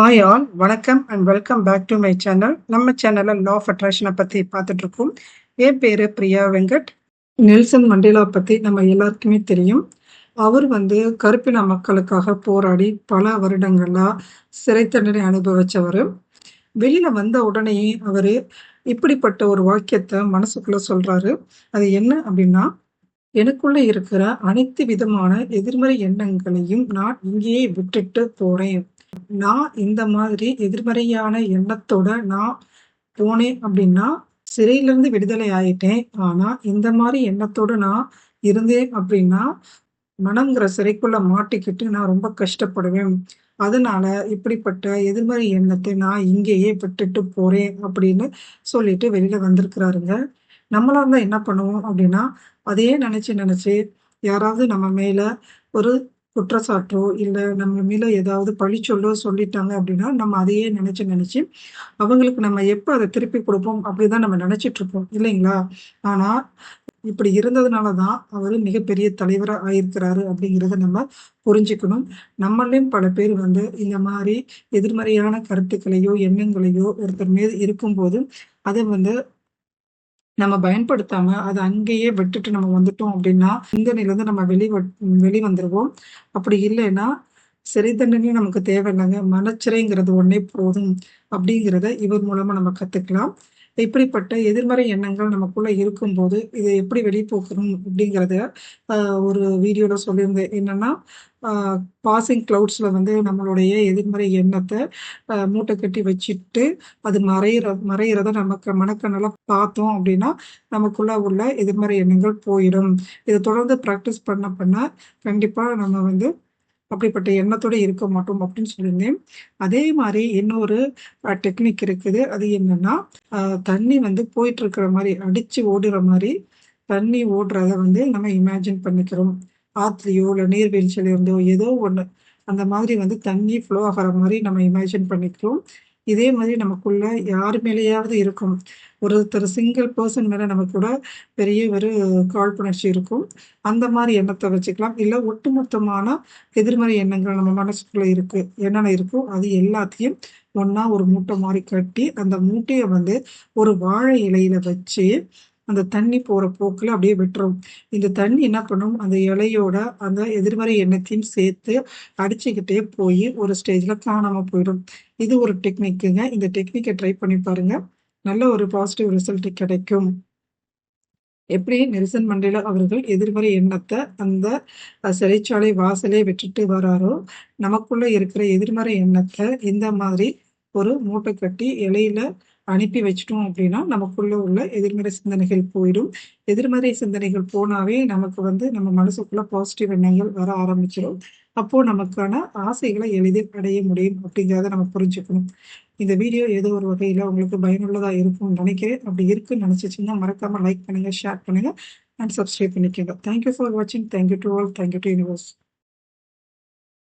Hi all வணக்கம் and welcome back to my channel நம்ம சேனலில் லா ஆஃப் அட்ராக்ஷனை பற்றி பார்த்துட்டு இருக்கோம் என் பேர் பிரியா வெங்கட். நெல்சன் மண்டேலா பற்றி நம்ம எல்லாருக்குமே தெரியும். அவர் வந்து கருப்பின மக்களுக்காக போராடி பல வருடங்களாக சிறை தண்டனை அனுபவித்தவர் வெளியில் வந்த உடனே அவர் இப்படிப்பட்ட ஒரு வாக்கியத்தை மனசுக்குள்ளே சொல்கிறாரு அது என்ன அப்படின்னா எனக்குள்ளே இருக்கிற அனைத்து விதமான எதிர்மறை எண்ணங்களையும் நான் இங்கேயே விட்டுட்டு போகிறேன் நான் இந்த மாதிரி எதிர்மறையான எண்ணத்தோட நான் போனேன் அப்படின்னா சிறையிலேருந்து விடுதலை ஆயிட்டேன். ஆனா இந்த மாதிரி எண்ணத்தோட நான் இருந்தேன் அப்படின்னா மனங்கிற சிறைக்குள்ள மாட்டிக்கிட்டு நான் ரொம்ப கஷ்டப்படுவேன். அதனால இப்படிப்பட்ட எதிர்மறை எண்ணத்தை நான் இங்கேயே விட்டுட்டு போறேன் அப்படின்னு சொல்லிட்டு வெளியில வந்திருக்கிறாருங்க. நம்மளா இருந்தா என்ன பண்ணுவோம் அப்படின்னா அதையே நினைச்சு நினைச்சு யாராவது நம்ம மேல ஒரு குற்றச்சாட்டோ இல்லை நம்ம மேல ஏதாவது பழி சொல்லோ சொல்லிட்டாங்க அப்படின்னா நம்ம அதையே நினைச்சு நினைச்சு அவங்களுக்கு நம்ம எப்போ அதை திருப்பி கொடுப்போம் அப்படிதான் நம்ம நினைச்சிட்டு இருப்போம். இல்லைங்களா? ஆனா இப்படி இருந்ததுனால தான் அவர் மிகப்பெரிய தலைவராக ஆயிருக்கிறாரு அப்படிங்கிறத நம்ம புரிஞ்சுக்கணும். நம்மளையும் பல பேர் வந்து இந்த மாதிரி எதிர்மறையான கருத்துக்களையோ எண்ணங்களையோ ஒருத்தர் மீது இருக்கும்போது அதை வந்து நம்ம பயன்படுத்தாம அதை அங்கேயே விட்டுட்டு நம்ம வந்துட்டோம் அப்படின்னா சிந்தனையிலேருந்து நம்ம வெளி வெளி வந்துருவோம். அப்படி இல்லைன்னா சிறை தண்டனையும் நமக்கு தேவையில்லைங்க. மனச்சிறைங்கிறது ஒன்னே போதும் அப்படிங்கிறத இவர் மூலமா நம்ம கத்துக்கலாம். இப்படிப்பட்ட எதிர்மறை எண்ணங்கள் நமக்குள்ள இருக்கும்போது இதை எப்படி வெளிப்போக்கணும் அப்படிங்கிறத ஒரு வீடியோல சொல்லியிருந்தேன். என்னன்னா பாசிங் க்ளவுட்ஸில் வந்து நம்மளுடைய எதிர்மறை எண்ணத்தை மூட்டை கட்டி வச்சுட்டு அது மறையிற மறையிறத நமக்கு மனக்கண்ணில் பார்த்தோம் அப்படின்னா நமக்குள்ளே உள்ள எதிர்மறை எண்ணங்கள் போயிடும். இதை தொடர்ந்து ப்ராக்டிஸ் பண்ண பண்ண கண்டிப்பாக நம்ம வந்து அப்படிப்பட்ட எண்ணத்தோட இருக்க மாட்டோம் அப்படின்னு சொல்லியிருந்தேன். அதே மாதிரி இன்னொரு டெக்னிக் இருக்குது. அது என்னன்னா தண்ணி வந்து போயிட்டு இருக்கிற மாதிரி அடிச்சு ஓடுற மாதிரி தண்ணி ஓடுறத வந்து நம்ம இமேஜின் பண்ணிக்கிறோம். ஆற்றுலையோ இல்லை நீர்வீழ்ச்சியிலேருந்தோ ஏதோ ஒன்று அந்த மாதிரி வந்து தண்ணி ஃப்ளோ ஆகிற மாதிரி நம்ம இமேஜின் பண்ணிக்கிறோம். இதே மாதிரி நமக்குள்ள யார் மேலேயாவது இருக்கும். ஒருத்தர் சிங்கிள் பர்சன் மேலே நமக்கு கூட பெரிய ஒரு காழ்ப்புணர்ச்சி இருக்கும். அந்த மாதிரி எண்ணத்தை வச்சுக்கலாம். இல்லை ஒட்டுமொத்தமான எதிர்மறை எண்ணங்கள் நம்ம மனசுக்குள்ள இருக்கு. என்னென்ன இருக்கோ அது எல்லாத்தையும் ஒன்னா ஒரு மூட்டை மாதிரி கட்டி அந்த மூட்டையை வந்து ஒரு வாழை இலையில வச்சு அந்த தண்ணி போற போக்குல அப்படியே விட்டுரும். இந்த தண்ணி என்ன பண்ணும்? அந்த இலையோட அந்த எதிர்மறை எண்ணத்தையும் சேர்த்து அடிச்சுக்கிட்டே போய் ஒரு ஸ்டேஜ்ல காணாம போயிடும். இது ஒரு டெக்னிக்குங்க இந்த டெக்னிக்கை ட்ரை பண்ணி பாருங்க. நல்ல ஒரு பாசிட்டிவ் ரிசல்ட் கிடைக்கும். எப்படி? நெல்சன் மண்டேலா அவர்கள் எதிர்மறை எண்ணத்தை அந்த சிறைச்சாலை வாசலே விட்டுட்டு வராரோ? நமக்குள்ள இருக்கிற எதிர்மறை எண்ணத்தை இந்த மாதிரி ஒரு மூட்டை கட்டி இலையில அனுப்பி வச்சிட்டோம் அப்படின்னா நமக்குள்ள உள்ள எதிர்மறை சிந்தனைகள் போயிடும். எதிர்மறை சிந்தனைகள் போனாவே நமக்கு வந்து நம்ம மனசுக்குள்ள பாசிட்டிவ் எண்ணங்கள் வர ஆரம்பிச்சிடும். அப்போ நமக்கான ஆசைகளை எளிதில் அடைய முடியும் அப்படிங்கிறத நம்ம புரிஞ்சுக்கணும். இந்த வீடியோ ஏதோ ஒரு வகையில உங்களுக்கு பயனுள்ளதா இருக்கும்னு நினைக்கிறேன். அப்படி இருக்குன்னு நினைச்சிச்சிங்கன்னா மறக்காம லைக் பண்ணுங்க ஷேர் பண்ணுங்க அண்ட் சப்ஸ்கிரைப் பண்ணிக்கோங்க. தேங்க்யூ ஃபார் வாட்சிங் thank you to all thank you to universe